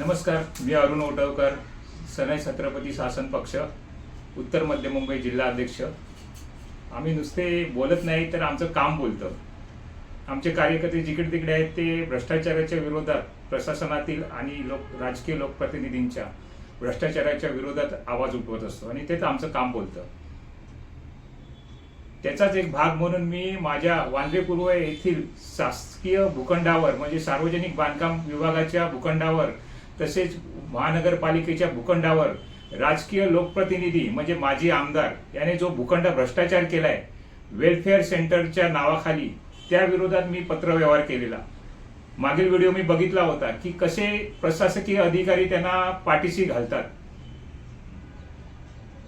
नमस्कार मी अरुण ओटवकर सनई छत्रपती शासन पक्ष उत्तर मध्य मुंबई जिल्हा अध्यक्ष. आम्ही नुसते बोलत नाही तर आमचं काम बोलतं. आमचे कार्यकर्ते जिकडे तिकडे आहेत ते भ्रष्टाचाराच्या विरोधात प्रशासनातील आणि लोक राजकीय लोकप्रतिनिधींच्या भ्रष्टाचाराच्या विरोधात आवाज उठवत असतो आणि तेच आमचं काम बोलतं. त्याचाच एक भाग म्हणून मी माझ्या वांद्रेपूर्व येथील शासकीय भूखंडावर म्हणजे सार्वजनिक बांधकाम विभागाच्या भूखंडावर तसेच महानगरपालिकेच्या भूखंडावर राजकीय लोकप्रतिनिधी म्हणजे माजी आमदार याने जो भूखंड भ्रष्टाचार केलाय वेलफेअर सेंटरच्या नावाखाली त्या विरोधात मी पत्रव्यवहार केलेला. मागील व्हिडिओ मी बघितला होता की कसे प्रशासकीय अधिकारी त्यांना पाठीशी घालतात.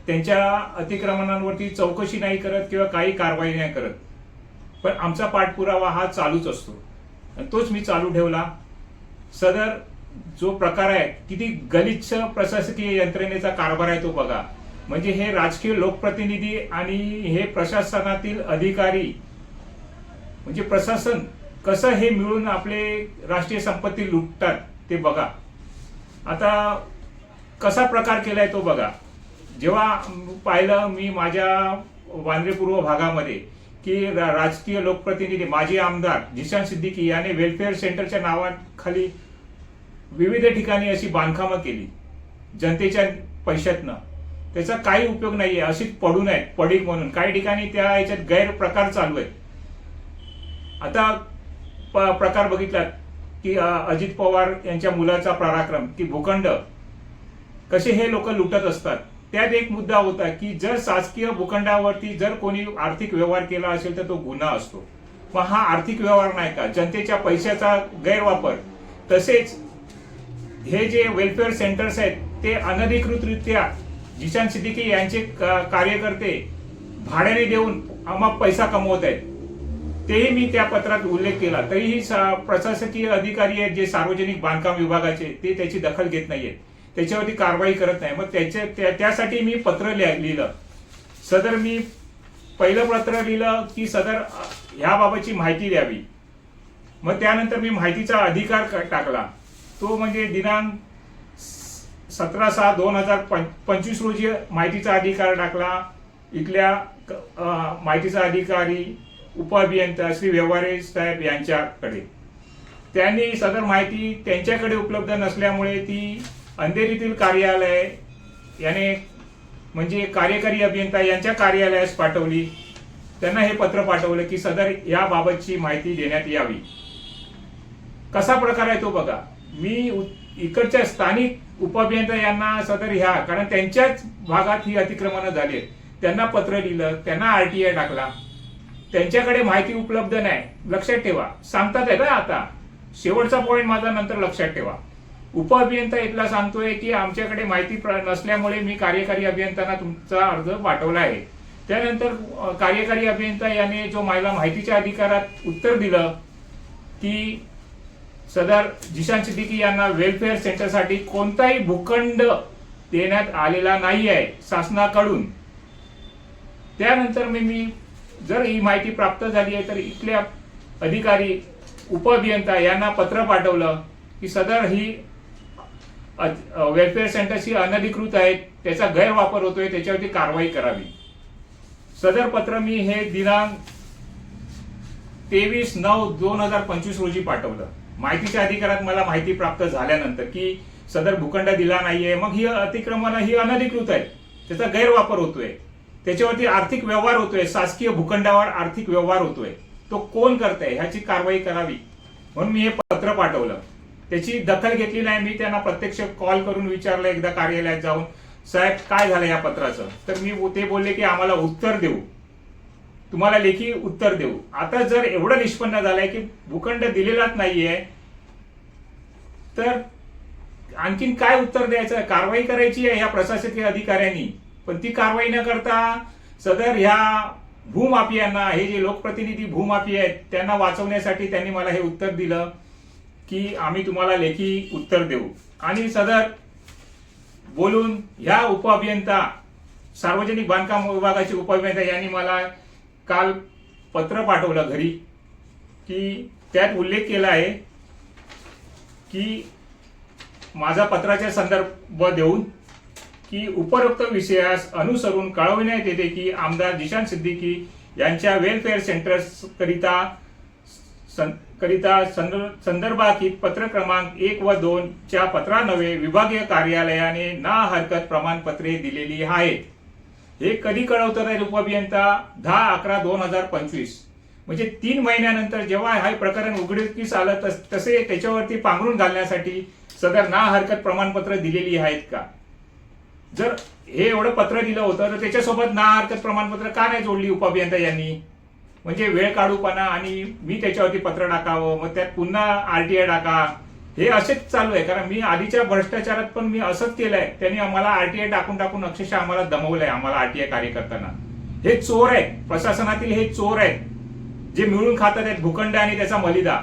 त्यांच्या अतिक्रमणांवरती चौकशी नाही करत किंवा काही कारवाई नाही करत. पण आमचा पाठपुरावा हा चालूच असतो. आणि तोच मी चालू ठेवला. सदर जो प्रकार आहे किती गलिच्छ प्रशासकीय यंत्रणेचा कारभार आहे तो बघा. म्हणजे हे राजकीय लोकप्रतिनिधी आणि हे प्रशासनातील अधिकारी म्हणजे प्रशासन कसं हे मिळून आपले राष्ट्रीय संपत्ती लुटतात ते बघा. आता कसा प्रकार केलाय तो बघा. जेव्हा पाहिलं मी माझ्या वांद्रे पूर्व भागामध्ये की राजकीय लोकप्रतिनिधी माजी आमदार जिशान सिद्दीकी याने वेलफेअर सेंटरच्या नावाखाली विविध ठिकाणी अशी बांधकामं केली. जनतेच्या पैशातनं. त्याचा काही उपयोग नाही आहे अशीच पडून आहेत पडीक म्हणून. काही ठिकाणी त्या याच्यात गैरप्रकार चालू आहेत. आता प- प्रकार बघितला की अजित पवार यांच्या मुलाचा पराक्रम की भूखंड. कसे हे लोक लुटत असतात? त्यात एक मुद्दा होता की जर शासकीय भूखंडावरती जर कोणी आर्थिक व्यवहार केला असेल तर तो गुन्हा असतो. मग हा आर्थिक व्यवहार नाही का? जनतेच्या पैशाचा गैरवापर. तसेच हे जे वेलफेअर सेंटर्स आहेत ते अनधिकृतरित्या जिशान सिद्दीकी यांचे कार्यकर्ते भाड्याने देऊन आम्हा पैसा कमवत आहेत. तेही मी त्या पत्रात उल्लेख केला. तरीही प्रशासकीय अधिकारी आहेत जे सार्वजनिक बांधकाम विभागाचे ते त्याची दखल घेत नाहीयेत त्याच्यावरती कारवाई करत नाही. मग त्याच्या त्या- त्यासाठी मी पत्र लिहिलं. सदर मी पहिलं पत्र लिहिलं की सदर ह्याबाबतची माहिती द्यावी. मग त्यानंतर मी माहितीचा अधिकार टाकला. तो म्हणजे दिनांक सतरा सहा दोन हजार पंचवीस रोजी माहितीचा अधिकार टाकला. इथल्या माहितीचा अधिकारी उपअभियंता श्री व्यवहारे साहेब यांच्याकडे. त्यांनी सदर माहिती त्यांच्याकडे उपलब्ध नसल्यामुळे ती अंधेरीतील कार्यालय याने म्हणजे कार्यकारी अभियंता यांच्या कार्यालयास पाठवली. त्यांना हे पत्र पाठवलं की सदर याबाबतची माहिती देण्यात यावी. कसा प्रकार आहे तो बघा. मी इकडच्या स्थानिक उपअभियंता यांना सदर ह्या कारण त्यांच्याच भागात ही अतिक्रमणं झाली आहेत. त्यांना पत्र लिहिलं त्यांना आरटीआय टाकला. त्यांच्याकडे माहिती उपलब्ध नाही. लक्षात ठेवा. सांगतात आहे ना आता. शेवटचा पॉईंट माझा नंतर लक्षात ठेवा. उपअभियंता इथला सांगतोय की आमच्याकडे माहिती प्र- नसल्यामुळे मी कार्यकारी अभियंत्यांना तुमचा अर्ज पाठवला आहे. त्यानंतर कार्यकारी अभियंता याने जो मला माहितीच्या अधिकारात उत्तर दिलं की सदर जिशान सिद्दीकी यांना वेलफेअर सेंटरसाठी कोणताही भूखंड देण्यात आलेला नाही आहे शासनाकडून. त्यानंतर मी मी जर ही माहिती प्राप्त झाली आहे तर इथल्या अधिकारी उपअभियंता यांना पत्र पाठवलं की सदर ही वेलफेअर सेंटरशी अनधिकृत आहेत त्याचा गैरवापर होतोय त्याच्यावरती कारवाई करावी. सदर पत्र मी हे दिनांक तेवीस नऊ दोन हजार पंचवीस रोजी पाठवलं. माहितीच्या अधिकारात मला माहिती प्राप्त झाल्यानंतर की सदर भूखंड दिला नाहीये मग ही अतिक्रमण ही अनधिकृत आहे त्याचा गैरवापर होतोय. त्याच्यावरती आर्थिक व्यवहार होतोय. शासकीय भूखंडावर आर्थिक व्यवहार होतोय. तो कोण करतंय ह्याची कारवाई करावी. म्हणून मी हे पत्र पाठवलं. त्याची दखल घेतली नाही. मी त्यांना प्रत्यक्ष कॉल करून विचारलं एकदा कार्यालयात जाऊन. साहेब काय झालं या पत्राचं? तर मी ते बोलले की आम्हाला उत्तर देऊ. तुम्हाला लेखी उत्तर देऊ. आता जर एवढं निष्पन्न झालंय की भूखंड दिलेलाच नाहीये तर आणखीन काय उत्तर द्यायचं? कारवाई करायची आहे ह्या प्रशासकीय अधिकाऱ्यांनी. पण ती कारवाई न करता सदर ह्या भूमाफियांना हे जे लोकप्रतिनिधी भूमाफी आहेत त्यांना वाचवण्यासाठी त्यांनी मला हे उत्तर दिलं की आम्ही तुम्हाला लेखी उत्तर देऊ. आणि सदर बोलून ह्या उपअभियंता सार्वजनिक बांधकाम विभागाचे उपअभियंता यांनी मला काल पत्र पाठवलं घरी की त्यात उल्लेख केला आहे की माझा पत्राच्या संदर्भ देऊन की उपरोक्त विषयास अनुसरून कळविण्यात येते की आमदार जिशान सिद्दीकी यांच्या वेलफेअर सेंटर्स करिता सं- करिता संदर्भातील पत्र क्रमांक एक व दोन च्या पत्रानवे विभागीय कार्यालयाने ना हरकत प्रमाणपत्रे दिलेली आहेत. हे कधी कळवतात आहे उपअभियंता दहा अकरा दोन हजार पंचवीस. म्हणजे तीन महिन्यानंतर जेव्हा हे प्रकरण उघडकीस आलं तस- तसे त्याच्यावरती पांघरून घालण्यासाठी सदर ना हरकत प्रमाणपत्र दिलेली आहेत का? जर हे एवढं पत्र दिलं होतं तर त्याच्यासोबत ना हरकत प्रमाणपत्र का नाही जोडली उपअभियंता यांनी? म्हणजे वेळ काढूपणा आणि मी त्याच्यावरती पत्र टाकावं मग त्यात पुन्हा आर टी आय टाका. हे असेच चालू आहे. कारण मी आधीच्या भ्रष्टाचारात पण मी असंच केलंय. त्यांनी आम्हाला आरटीआय टाकून टाकून अक्षरशः आम्हाला दमवलंय आम्हाला आरटीआय कार्यकर्त्यांना. हे चोर आहेत. प्रशासनातील हे चोर आहेत. जे मिळून खातात आहेत भूखंड आणि त्याचा मलिदा.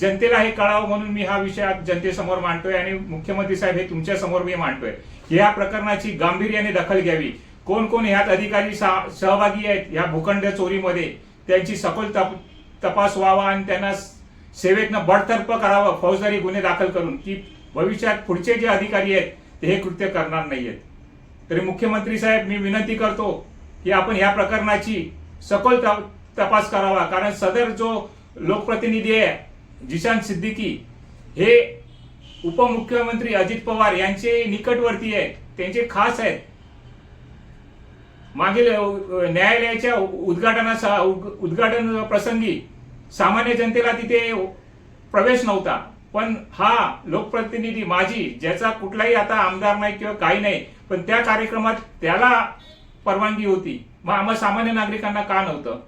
जनतेला हे कळावं म्हणून मी हा विषय आज जनतेसमोर मांडतोय आणि मुख्यमंत्री साहेब हे तुमच्यासमोर मी मांडतोय. या प्रकरणाची गांभीर्याने दखल घ्यावी. कोण कोण ह्यात अधिकारी सा- सहभागी आहेत? या भूखंड चोरीमध्ये त्यांची सखोल तप- तपास व्हावा आणि त्यांना सेवेतनं बडतर्फ करावं फौजदारी गुन्हे दाखल करून की भविष्यात पुढचे जे अधिकारी आहेत ते हे कृत्य करणार नाहीयेत. तरी मुख्यमंत्री साहेब मी विनंती करतो की आपण या प्रकरणाची सखोल त- तपास करावा. कारण सदर जो लोकप्रतिनिधी आहे जिशान सिद्दीकी हे उपमुख्यमंत्री अजित पवार यांचे निकटवर्ती आहेत त्यांचे खास आहेत. मागील न्यायालयाच्या उद्घाटनाचा उद्घाटन प्रसंगी सामान्य जनतेला तिथे प्रवेश नव्हता. पण हा लोकप्रतिनिधी माझी ज्याचा कुठलाही आता आमदार नाही किंवा काही नाही पण त्या कार्यक्रमात त्याला परवानगी होती. मग आम्हा सामान्य नागरिकांना का नव्हतं?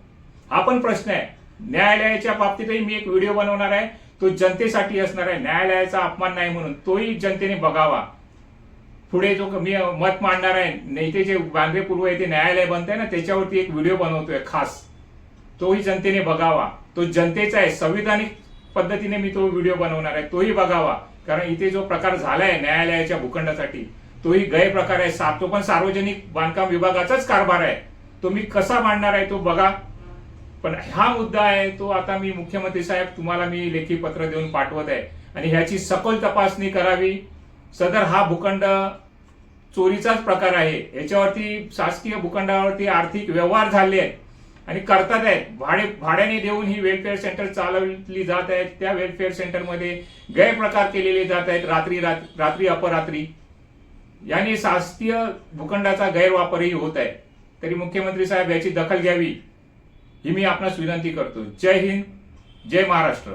हा पण प्रश्न आहे. न्यायालयाच्या बाबतीतही मी एक व्हिडिओ बनवणार आहे. तो जनतेसाठी असणार आहे. न्यायालयाचा अपमान नाही म्हणून. तोही जनतेने बघावा. पुढे जो मी मत मांडणार आहे. नेते जे बांद्रे पूर्व येथे न्यायालय बनतंय ना त्याच्यावरती एक व्हिडिओ बनवतोय खास. तोही जनतेने बघावा. तो जनतेचा आहे संविधानिक पद्धतीने मी तो व्हिडिओ बनवणार आहे तोही बघावा. कारण इथे जो प्रकार झालाय न्यायालयाच्या भूखंडासाठी तोही गैरप्रकार आहे. सा- तो पण सार्वजनिक बांधकाम विभागाचाच कारभार आहे. तो मी कसा मांडणार आहे तो बघा. पण हा मुद्दा आहे तो आता मी मुख्यमंत्री साहेब तुम्हाला मी लेखी पत्र देऊन पाठवत आहे. आणि ह्याची सखोल तपासणी करावी. सदर हा भूखंड चोरीचाच प्रकार आहे. याच्यावरती शासकीय भूखंडावरती आर्थिक व्यवहार झाले आहेत. आणि करतात आहेत. भाडे भाड्याने देऊन ही वेलफेअर सेंटर चालवली जात आहेत. त्या वेलफेअर सेंटरमध्ये गैरप्रकार केलेले जात आहेत. रात्री रात्री अपरात्री. याने शासकीय भूखंडाचा गैरवापरही होत आहे. तरी मुख्यमंत्री साहेब याची दखल घ्यावी ही मी आपणास विनंती करतो जय हिंद जय महाराष्ट्र.